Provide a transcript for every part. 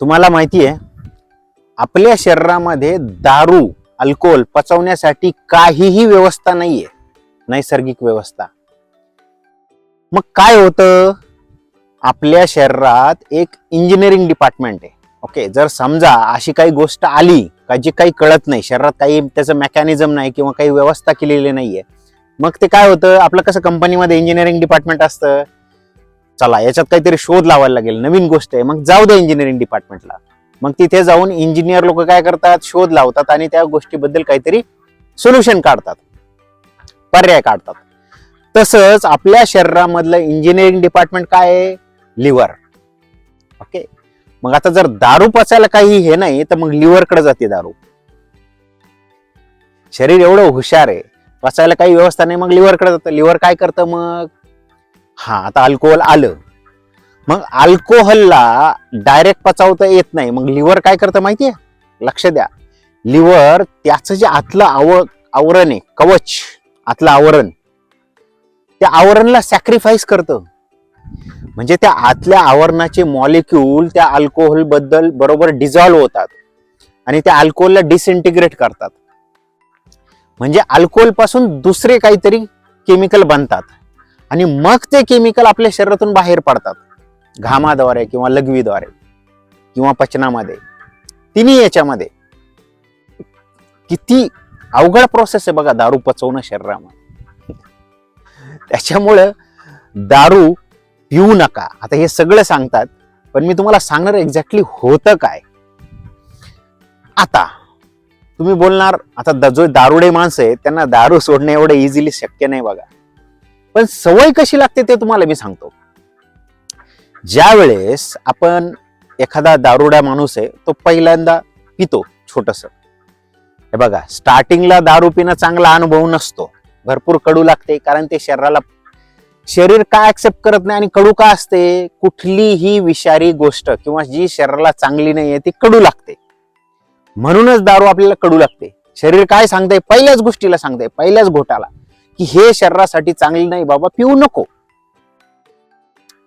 तुम्हाला माहिती आहे आपल्या शरीरामध्ये दारू अल्कोहोल पचवण्यासाठी काहीही व्यवस्था नाहीये नैसर्गिक व्यवस्था. मग काय होतं? आपल्या शरीरात एक इंजिनिअरिंग डिपार्टमेंट आहे. ओके जर समजा अशी काही गोष्ट आली का जी काही कळत नाही शरीरात काही त्याचं मेकॅनिझम नाही किंवा काही व्यवस्था केलेली नाहीये मग ते काय होतं? आपलं कसं कंपनीमध्ये इंजिनिअरिंग डिपार्टमेंट असतं? चला याच्यात काहीतरी शोध लावायला लागेल. नवीन गोष्ट आहे. मग जाऊ दे इंजिनिअरिंग डिपार्टमेंटला मग तिथे जाऊन इंजिनियर लोक काय करतात? शोध लावतात आणि त्या गोष्टीबद्दल काहीतरी सोल्युशन काढतात. पर्याय काढतात. तसंच आपल्या शरीरामधलं इंजिनिअरिंग डिपार्टमेंट काय आहे? लिव्हर ओके मग आता जर दारू पचायला काही हे नाही तर मग लिव्हरकडे जाते दारू. शरीर एवढं हुशार आहे. पचायला काही व्यवस्था नाही मग लिव्हरकडे जातं. लिव्हर काय करतं मग? हा आता अल्कोहोल आलं. मग अल्कोहोलला डायरेक्ट पचावता येत नाही. मग लिव्हर काय करतं माहितीये? लक्ष द्या. लिव्हर त्याचं जे आतलं आव आवरण आहे कवच आतलं आवरण त्या आवरणला सॅक्रिफाईस करतं. म्हणजे त्या आतल्या आवरणाचे मॉलिक्यूल त्या अल्कोहोलबद्दल बरोबर डिझॉल्व्ह होतात. आणि त्या अल्कोहोलला डिसइंटिग्रेट करतात. म्हणजे अल्कोहोलपासून दुसरे काहीतरी केमिकल बनतात. आणि मग ते केमिकल आपल्या शरीरातून बाहेर पडतात. घामाद्वारे किंवा लघवीद्वारे किंवा पचनामध्ये. तिन्ही याच्यामध्ये. किती अवघड प्रोसेस आहे बघा दारू पचवणं शरीरामध्ये. त्याच्यामुळं दारू पिऊ नका. आता हे सगळं सांगतात पण मी तुम्हाला सांगणार एक्झॅक्टली होतं काय. आता तुम्ही बोलणार आता जो दारुडे माणसं आहेत त्यांना दारू सोडणे एवढं इझिली शक्य नाही बघा. पण सवय कशी लागते ते तुम्हाला मी सांगतो. ज्या वेळेस आपण एखादा दारुडा माणूस आहे तो पहिल्यांदा पितो छोटस. हे बघा स्टार्टिंगला दारू पिणं चांगला अनुभव नसतो. भरपूर कडू लागते कारण ते शरीराला शरीर का ऍक्सेप्ट करत नाही आणि कडू का असते? कुठलीही विषारी गोष्ट किंवा जी शरीराला चांगली नाहीये ती कडू लागते. म्हणूनच दारू आपल्याला कडू लागते. शरीर काय सांगते पहिल्याच गोष्टीला सांगते पहिल्याच घोटाला. की हे शरीरासाठी चांगली नाही बाबा पिऊ नको.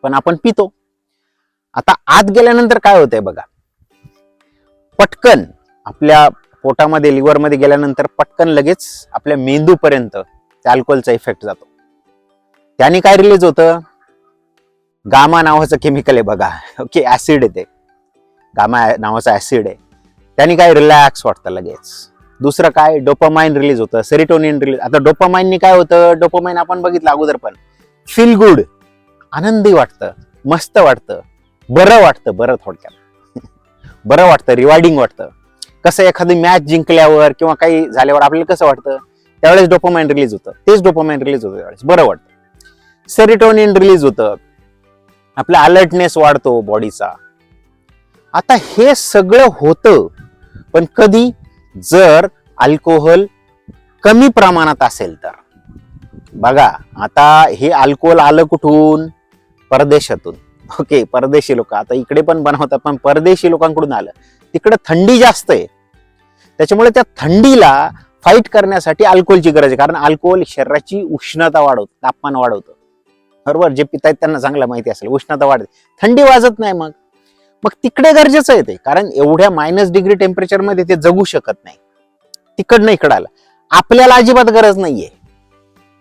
पण आपण पितो. आता आत गेल्यानंतर काय होतंय बघा. पटकन आपल्या पोटामध्ये लिव्हरमध्ये गेल्यानंतर पटकन लगेच आपल्या मेंदूपर्यंत त्या अल्कोहोलचा इफेक्ट जातो. त्याने काय रिलीज होतं? गामा नावाचं केमिकल आहे बघा. ओके ऍसिड आहे ते. गामा नावाचं ऍसिड आहे. त्याने काय रिलॅक्स वाटतं लगेच. दुसरं काय? डोपामाइन रिलीज होतं सेरिटोनिन रिलीज आता डोपामाइननी काय होतं? डोपामाइन आपण बघितलं अगोदर पण. फील गुड आनंदी वाटतं मस्त वाटतं बरं वाटतं बरं थोडक्यात. बरं वाटतं रिवार्डिंग वाटतं. कसं एखादी मॅच जिंकल्यावर किंवा काही झाल्यावर आपल्याला कसं वाटतं? त्यावेळेस डोपामाइन रिलीज होतं. तेच डोपामाइन रिलीज होतं त्यावेळेस. बरं वाटतं. सेरिटोनिन रिलीज होतं. आपला अलर्टनेस वाढतो बॉडीचा आता हे सगळं होतं पण कधी जर अल्कोहोल कमी प्रमाणात असेल तर. बघा आता हे अल्कोहोल आलं कुठून? परदेशातून. ओके परदेशी लोक. आता इकडे पण बनवतात पण परदेशी लोकांकडून आलं. तिकडे थंडी जास्त आहे. त्याच्यामुळे त्या थंडीला फाईट करण्यासाठी अल्कोहोलची गरज आहे. कारण अल्कोहोल शरीराची उष्णता वाढवतं तापमान वाढवतं. बरोबर? जे पितायत त्यांना चांगलं माहिती असेल उष्णता वाढते. थंडी वाजत नाही मग. मग तिकडे गरजेचं आहे ते. कारण एवढ्या मायनस डिग्री टेम्परेचरमध्ये ते जगू शकत नाही. तिकडनं इकडं आलं. आपल्याला अजिबात गरज नाहीये.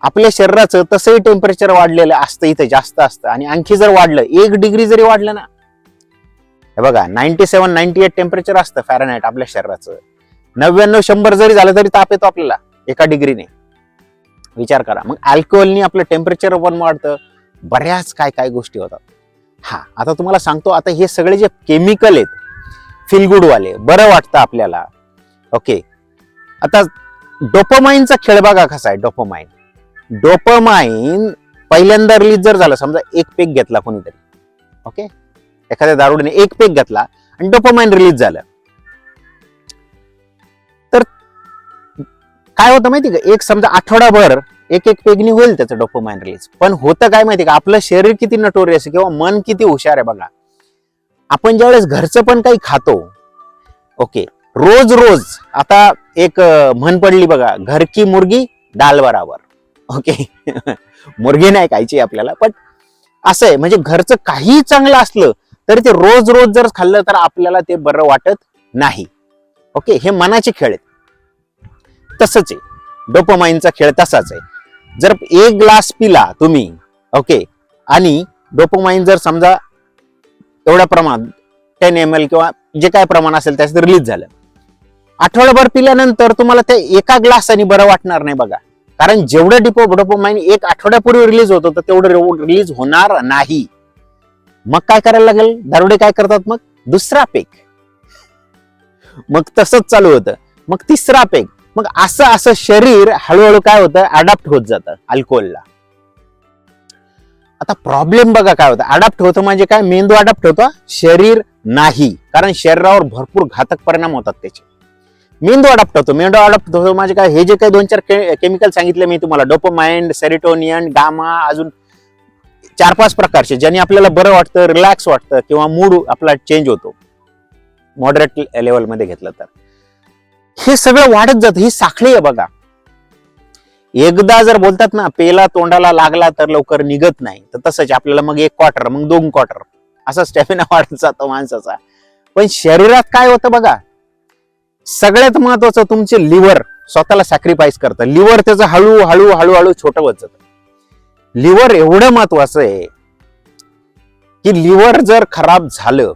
आपल्या शरीराचं तसंही टेम्परेचर वाढलेलं असतं इथे जास्त असतं. आणि आणखी जर वाढलं एक डिग्री जरी वाढलं ना. हे बघा ninety seven ninety eight temperature असतं फॅरनाईट आपल्या शरीराचं. नव्याण्णव शंभर जरी झालं तरी ताप येतो आपल्याला एका डिग्रीने विचार करा. मग अल्कोहोलनी आपलं टेम्परेचर पण वाढतं. बऱ्याच काय काय गोष्टी होतात. हा आता तुम्हाला सांगतो आता हे सगळे जे केमिकल आहेत फील बरं वाटतं आपल्याला. ओके आता डोपोमाइनचा खेळ बघा कसा आहे डोपोमाइन डोपोमाइन पहिल्यांदा रिलीज जर झालं समजा एक पेक घेतला कोणीतरी. ओके एखाद्या दारुडीने एक पेक घेतला आणि डोपोमाइन रिलीज झालं. तर काय होतं माहिती का? एक समजा आठवडाभर एक एक पेगनी होईल त्याचं डोपोमाइन रिलीज पण होतं काय माहिती का? आपलं शरीर किती नटोरियस किंवा मन किती हुशार आहे बघा. आपण ज्यावेळेस घरचं पण काही खातो ओके रोज रोज आता एक म्हण पडली बघा घर की मुर्गी दाल बराबर. ओके? मुर्गी नाही खायची आपल्याला पण असं आहे म्हणजे घरचं काही चांगलं असलं तरी ते रोज रोज जर खाल्लं तर आपल्याला ते बरं वाटत नाही. ओके? हे मनाचे खेळ आहेत. तसंच आहे. डोपोमाइनचा खेळ तसाच आहे. जर एक ग्लास पिला तुम्ही ओके आणि डोपोमाइन जर समजा एवढ्या प्रमाणात टेन एम एल किंवा जे काय प्रमाण असेल त्याचं रिलीज झालं. आठवडाभर पिल्यानंतर तुम्हाला ते एका ग्लासाने बरं वाटणार नाही बघा. कारण जेवढं डिपो डोपोमाइन एक आठवड्यापूर्वी रिलीज होत होतं तेवढं रिलीज होणार नाही. मग काय करायला लागेल? दारुडे काय करतात मग? दुसरा पेक मग तसंच चालू होतं. मग तिसरा पेक मग असं असं शरीर हळूहळू काय होतं? अडॅप्ट होत जातं अल्कोहोलला आता प्रॉब्लेम बघा काय होतं? अडॅप्ट होतं म्हणजे काय? मेंदू अडॅप्ट होतो शरीर नाही. कारण शरीरावर भरपूर घातक परिणाम होतात त्याचे. मेंदू अडॉप्ट होतो. मेंदू अडॉप्ट होतो म्हणजे काय? हे जे काही दोन चार केमिकल सांगितले मी तुम्हाला. डोपोमाइंड सेरिटोनियन गामा अजून चार पाच प्रकारचे. ज्याने आपल्याला बरं वाटतं रिलॅक्स वाटतं किंवा मूड आपला चेंज होतो. मॉडरेट लेवलमध्ये घेतलं तर. हे सगळं वाढत जात ही साखळी आहे बघा. एकदा जर बोलतात ना पेला तोंडाला लागला तर लवकर निघत नाही. तर तसंच आपल्याला मग एक क्वार्टर मग दोन क्वार्टर असा स्टॅमिना वाढत जातो माणसाचा. पण शरीरात काय होतं बघा सगळ्यात महत्वाचं तुमचे लिव्हर स्वतःला सॅक्रिफाईस करतं. लिव्हर त्याचं हळू हळू हळूहळू छोटं होत जातं. लिव्हर एवढं महत्वाचं आहे की लिव्हर जर खराब झालं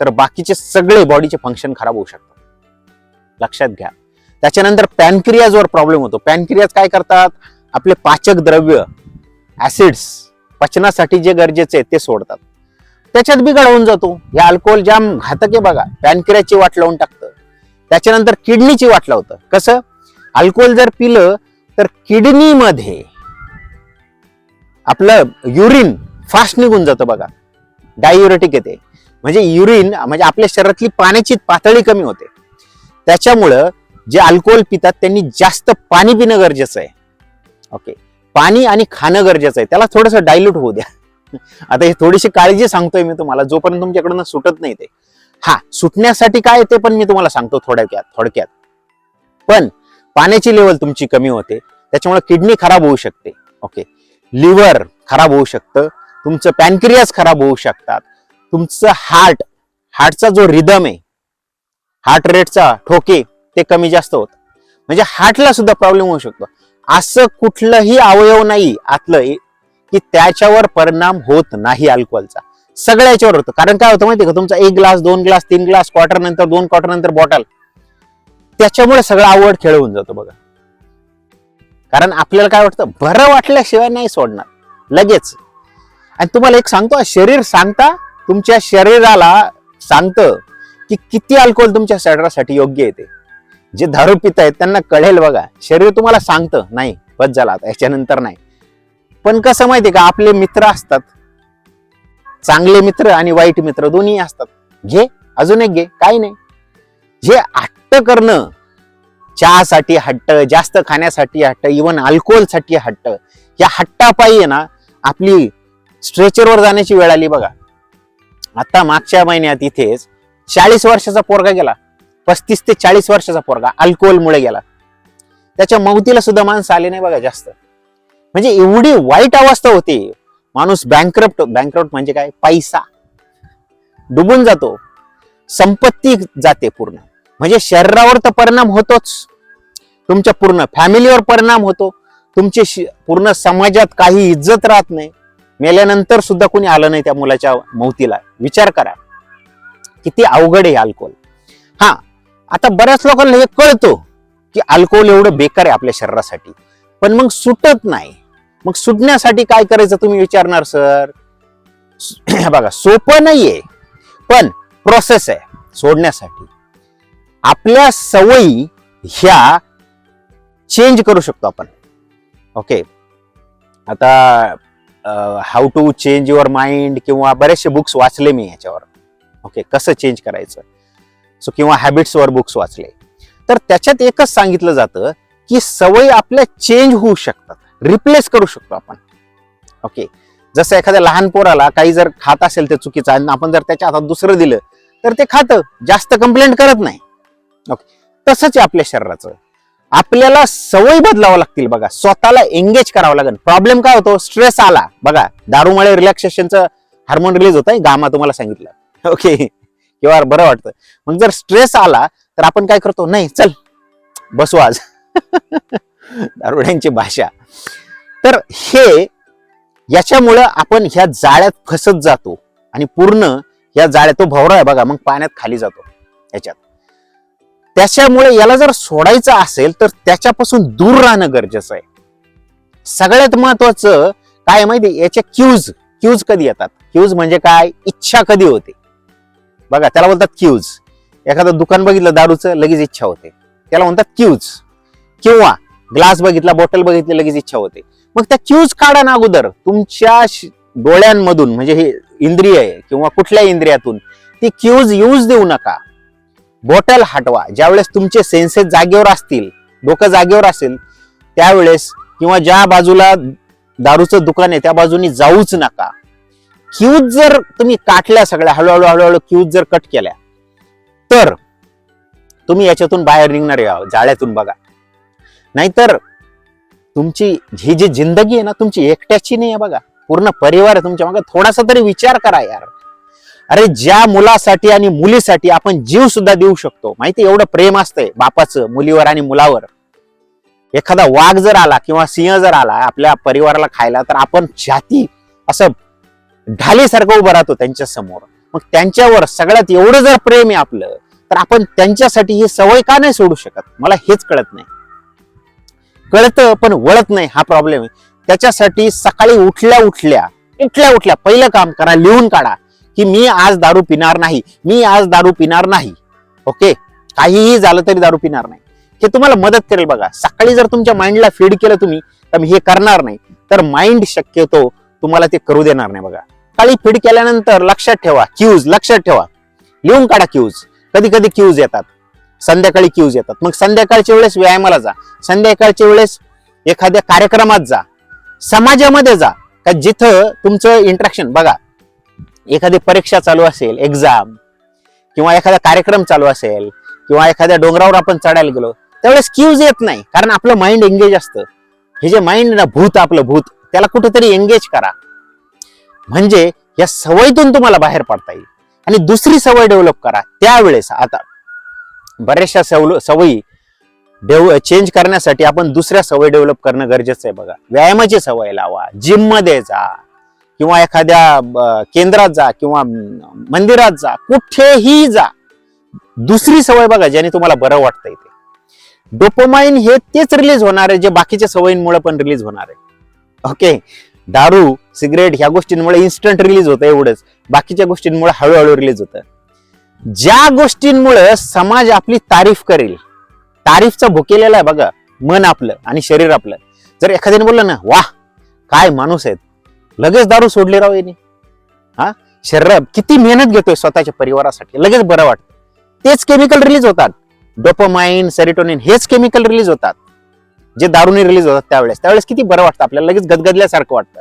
तर बाकीचे सगळे बॉडीचे फंक्शन खराब होऊ शकतात. लक्षात घ्या. त्याच्यानंतर पॅनक्रियाजवर प्रॉब्लेम होतो. पॅनक्रियाज काय करतात? आपले पाचक द्रव्य ऍसिड्स पचनासाठी जे गरजेचे ते सोडतात. त्याच्यात बिघड होऊन जातो. हे अल्कोहोल जाम घातक आहे बघा. पॅनक्रियाची वाट लावून टाकतं. त्याच्यानंतर किडनीची वाट लावतं. कसं? अल्कोहोल जर पिलं तर किडनीमध्ये आपलं युरिन फास्ट निघून जातं बघा. डायुरेटिक येते. म्हणजे युरिन म्हणजे आपल्या शरीरातली पाण्याची पातळी कमी होते. त्याच्यामुळं जे अल्कोहोल पितात त्यांनी जास्त पाणी पिणं गरजेचं आहे. ओके पाणी आणि खाणं गरजेचं आहे. त्याला थोडंसं डायल्यूट होऊ द्या. आता हे थोडीशी काळजी सांगतोय मी तुम्हाला. जोपर्यंत तुमच्याकडून सुटत नाही ते. हा सुटण्यासाठी काय ते पण मी तुम्हाला सांगतो थोड्याक्यात थोडक्यात. पण पाण्याची लेवल तुमची कमी होते. त्याच्यामुळे किडनी खराब होऊ शकते. ओके लिव्हर खराब होऊ शकतं. तुमचं पॅनक्रियास खराब होऊ शकतात. तुमचं हार्ट हार्टचा जो रिदम आहे हार्ट रेटचा ठोके ते कमी जास्त होत. म्हणजे हार्टला सुद्धा प्रॉब्लेम होऊ शकतो. असं कुठलंही अवयव नाही आतलं की त्याच्यावर परिणाम होत नाही अल्कोहोलचा. सगळ्याच्यावर होतं. कारण काय होतं माहिती का? तुमचा एक ग्लास दोन ग्लास तीन ग्लास क्वार्टर नंतर दोन क्वार्टर नंतर बॉटल त्याच्यामुळे सगळं आवड खेळ होऊन जातो बघा. कारण आपल्याला काय वाटतं? बरं वाटल्याशिवाय नाही सोडणार. लगेच. आणि तुम्हाला एक सांगतो शरीर सांगता तुमच्या शरीराला सांगतं की किती अल्कोहोल तुमच्या शरीरासाठी योग्य येते जे दारू पित आहेत त्यांना कळेल बघा. शरीर तुम्हाला सांगतं नाही बस झाला आता याच्यानंतर नाही. पण कसं माहितीये का आपले मित्र असतात. चांगले मित्र आणि वाईट मित्र दोन्ही असतात. घे अजून एक घे काही नाही. जे हट्ट करणं चहासाठी हट्ट जास्त खाण्यासाठी हट्ट इवन अल्कोहोलसाठी हट्ट या हट्टापायी आहे ना आपली स्ट्रेचरवर जाण्याची वेळ आली बघा. आता मागच्या महिन्यात इथेच चाळीस वर्षाचा पोरगा गेला. पस्तीस ते चाळीस वर्षाचा पोरगा अल्कोहोलमुळे गेला. त्याच्या मौतीला सुद्धा माणसं आले नाही बघा जास्त. म्हणजे एवढी वाईट अवस्था होती. माणूस बँकरप्ट बँकरप्ट म्हणजे काय? पैसा. डुबून जातो. संपत्ती जाते पूर्ण. म्हणजे शरीरावर तर परिणाम होतोच. तुमच्या पूर्ण फॅमिलीवर परिणाम होतो. तुमची पूर्ण समाजात काही इज्जत राहत नाही. मेल्यानंतर सुद्धा कोणी आलं नाही त्या मुलाच्या मौतीला. विचार करा. किती अवघड आहे अल्कोहोल. हा आता बऱ्याच लोकांना हे कळतो की अल्कोहोल एवढं बेकार आहे आपल्या शरीरासाठी. पण मग सुटत नाही. मग सुटण्यासाठी काय करायचं तुम्ही विचारणार सर? बघा सोपं नाहीये पण प्रोसेस आहे सोडण्यासाठी. आपल्या सवयी ह्या चेंज करू शकतो आपण. ओके आता how to change your mind किंवा बरेचसे बुक्स वाचले मी याच्यावर. ओके कसं चेंज करायचं? सो किंवा हॅबिट्सवर बुक्स वाचले. तर त्याच्यात एकच सांगितलं जातं की सवयी आपल्या चेंज होऊ शकतात. रिप्लेस करू शकतो आपण. ओके जसं एखाद्या लहान पोराला काही जर खात असेल ते चुकीचं आणि आपण जर त्याच्या हातात दुसरं दिलं तर ते खातं. जास्त कंप्लेंट करत नाही. ओके तसंच आहे आपल्या शरीराचं. आपल्याला सवयी बदलावं लागतील बघा. स्वतःला एंगेज करावं लागेल. प्रॉब्लेम काय होतो? स्ट्रेस आला. बघा दारूमुळे रिलॅक्सेशनचं हार्मोन रिलीज होत आहे गामा तुम्हाला सांगितलं. ओके. किंवा बरं वाटतं. मग जर स्ट्रेस आला तर आपण काय करतो? नाही चल. बसू आज. दारुड्यांची भाषा. तर हे याच्यामुळं आपण ह्या जाळ्यात फसत जातो. आणि पूर्ण या जाळ्यात तो भवरा आहे बघा मग पाण्यात खाली जातो. याच्यात. त्याच्यामुळे याला जर सोडायचं असेल तर त्याच्यापासून दूर राहणं गरजेचं आहे. सगळ्यात महत्वाचं काय माहिती याच्या क्यूज क्यूज कधी येतात? क्यूज म्हणजे काय? इच्छा कधी होते? बघा त्याला बोलतात क्यूज एखादं दुकान बघितलं दारूचं लगेच इच्छा होते. त्याला म्हणतात क्यूज किंवा ग्लास बघितला बॉटल बघितली लगेच इच्छा होते. मग त्या क्यूज काढा ना अगोदर. तुमच्या डोळ्यांमधून म्हणजे हे इंद्रिय आहे किंवा कुठल्या इंद्रियातून ती क्यूज यूज देऊ नका. बॉटल हटवा. ज्यावेळेस तुमचे सेन्सेस जागेवर असतील डोकं जागेवर असेल त्यावेळेस किंवा ज्या बाजूला दारूचं दुकान आहे त्या बाजूनी जाऊच नका. क्यूज जर तुम्ही काटल्या सगळ्या हळूहळू हळूहळू क्यूज जर कट केल्या तर तुम्ही याच्यातून बाहेर निघणार या जाळ्यातून बघा. नाहीतर तुमची ही जी जिंदगी आहे ना तुमची एकट्याची नाही आहे बघा. पूर्ण परिवार आहे तुमच्या मागे. थोडासा तरी विचार करा यार. अरे ज्या मुलासाठी आणि मुलीसाठी आपण जीव सुद्धा देऊ शकतो माहिती एवढं प्रेम असतंय बापाचं मुलीवर आणि मुलावर. एखादा वाघ जर आला किंवा सिंह जर आला आपल्या परिवाराला खायला तर आपण छाती असं ढालेसारखं उभं राहतो त्यांच्यासमोर. मग त्यांच्यावर सगळ्यात एवढं जर प्रेम आहे आपलं तर आपण त्यांच्यासाठी ही सवय का नाही सोडू शकत? मला हेच कळत नाही. कळतं पण वळत नाही हा प्रॉब्लेम आहे. त्याच्यासाठी सकाळी उठल्या उठल्या उठल्या उठल्या पहिलं काम करा लिहून काढा की मी आज दारू पिणार नाही मी आज दारू पिणार नाही. ओके? काहीही झालं तरी दारू पिणार नाही. हे तुम्हाला मदत करेल बघा. सकाळी जर तुमच्या माइंडला फीड केलं तुम्ही तर मी हे करणार नाही. तर माइंड शक्यतो तुम्हाला ते करू देणार नाही बघा. सकाळी फीड केल्यानंतर लक्षात ठेवा क्यूज लक्षात ठेवा. लिहून काढा क्यूज कधी कधी क्यूज येतात. संध्याकाळी क्यूज येतात. मग संध्याकाळच्या वेळेस व्यायामाला जा. संध्याकाळच्या वेळेस एखाद्या कार्यक्रमात जा. समाजामध्ये जा. का जिथं तुमचं इंट्रॅक्शन बघा. एखादी परीक्षा चालू असेल एक्झाम किंवा एखादा कार्यक्रम चालू असेल किंवा एखाद्या डोंगरावर आपण चढायला गेलो त्यावेळेस क्यूज येत नाही. कारण आपलं माइंड एंगेज असतं. हे जे माइंड ना भूत आपलं भूत. त्याला कुठेतरी एंगेज करा. म्हणजे या सवयीतून तुम्हाला बाहेर पडता येईल. आणि दुसरी सवय डेव्हलप करा त्यावेळेस आता. बऱ्याचशा सवल सवयी डेव चेंज करण्यासाठी आपण दुसऱ्या सवय डेव्हलप करणं गरजेचं आहे बघा. व्यायामाची सवय लावा. जिममध्ये जा. किंवा एखाद्या केंद्रात जा किंवा मंदिरात जा. कुठेही जा. दुसरी सवय बघा ज्याने तुम्हाला बरं वाटतं इथे डोपोमाइन हे तेच रिलीज होणार आहे जे बाकीच्या सवयींमुळे पण रिलीज होणार आहे. ओके दारू सिगरेट ह्या गोष्टींमुळे इन्स्टंट रिलीज होतं एवढंच. बाकीच्या गोष्टींमुळे हळूहळू रिलीज होतं. ज्या गोष्टींमुळे समाज आपली तारीफ करेल तारीफचा भुकेलेला आहे बघा मन आपलं आणि शरीर आपलं. जर एखाद्याने बोललं ना वाह काय माणूस आहेत. लगेच दारू सोडले राव यांनी. हा? शरीर किती मेहनत घेतोय स्वतःच्या परिवारासाठी. लगेच बरं वाटतं. तेच केमिकल रिलीज होतात. डोपोमाइन सेरिटोनिन हेच केमिकल रिलीज होतात. जे दारूने रिलीज होतात त्यावेळेस. त्यावेळेस किती बरं वाटतं? आपल्याला लगेच गदगदल्यासारखं वाटतं.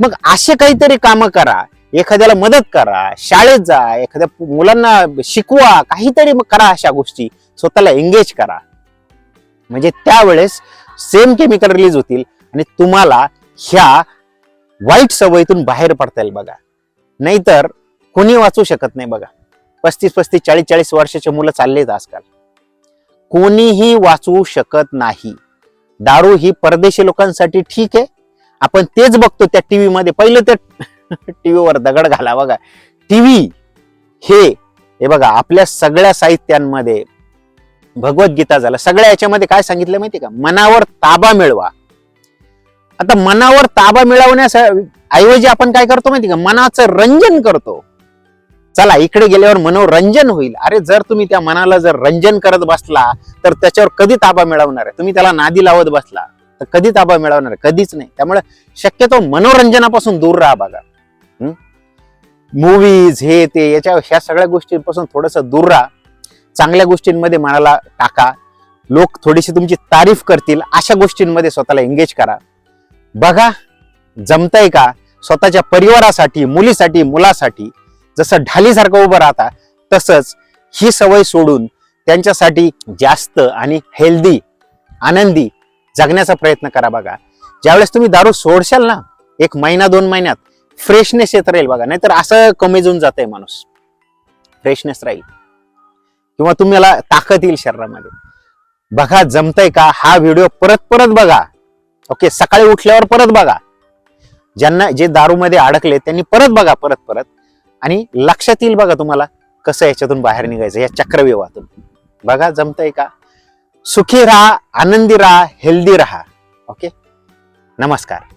मग असे काहीतरी कामं करा. एखाद्याला मदत करा. शाळेत जा. एखाद्या मुलांना शिकवा. काहीतरी मग करा अशा गोष्टी. स्वतःला एंगेज करा. म्हणजे त्यावेळेस सेम केमिकल रिलीज होतील आणि तुम्हाला ह्या वाईट सवयीतून बाहेर पडता येईल बघा. नाहीतर कोणी वाचू शकत नाही बघा. पस्तीस पस्तीस चाळीस चाळीस वर्षाचे मुलं चाललेत आजकाल. कोणीही वाचू शकत नाही. दारू ही परदेशी लोकांसाठी ठीक आहे. आपण तेच बघतो त्या टीव्ही मध्ये. पहिलं त्या टीव्हीवर दगड घाला बघा. टीव्ही हे हे बघा आपल्या सगळ्या साहित्यांमध्ये भगवद्गीता झालं. सगळ्या याच्यामध्ये काय सांगितलं माहिती का? मनावर ताबा मिळवा. आता मनावर ताबा मिळवण्यास ऐवजी आपण काय करतो माहिती का? मनाचं रंजन करतो. चला इकडे गेल्यावर मनोरंजन होईल. अरे जर तुम्ही त्या मनाला जर रंजन करत बसला तर त्याच्यावर कधी ताबा मिळवणार आहे? तुम्ही त्याला नादी लावत बसला तर कधी ताबा मिळवणार आहे? कधीच नाही. त्यामुळे शक्यतो मनोरंजनापासून दूर राहा बघा. मूवीज हे ते याच्या ह्या सगळ्या गोष्टींपासून थोडस दूर राहा. चांगल्या गोष्टींमध्ये मनाला टाका. लोक थोडीशी तुमची तारीफ करतील. अशा गोष्टींमध्ये स्वतःला एंगेज करा. बघा जमतंय का? स्वतःच्या परिवारासाठी मुलीसाठी मुलासाठी जसं ढालीसारखं उभं राहता तसंच ही सवय सोडून त्यांच्यासाठी जास्त आणि हेल्दी आनंदी जगण्याचा प्रयत्न करा बघा. ज्यावेळेस तुम्ही दारू सोडशाल ना एक महिना दोन महिन्यात फ्रेशनेस येत राहील बघा. नाहीतर असं कमी जाऊन जात आहे माणूस. फ्रेशनेस राहील. किंवा तुम्हाला ताकद येईल शरीरामध्ये. बघा जमतंय का? हा व्हिडिओ परत परत बघा. ओके सकाळी उठल्यावर परत बघा. ज्यांना जे दारूमध्ये अडकले त्यांनी परत बघा परत परत. आणि लक्षात येईल बघा तुम्हाला कसं याच्यातून बाहेर निघायचं या चक्रव्यूहातून. बघा जमतंय का? सुखी राहा आनंदी राहा हेल्दी राहा. ओके? नमस्कार.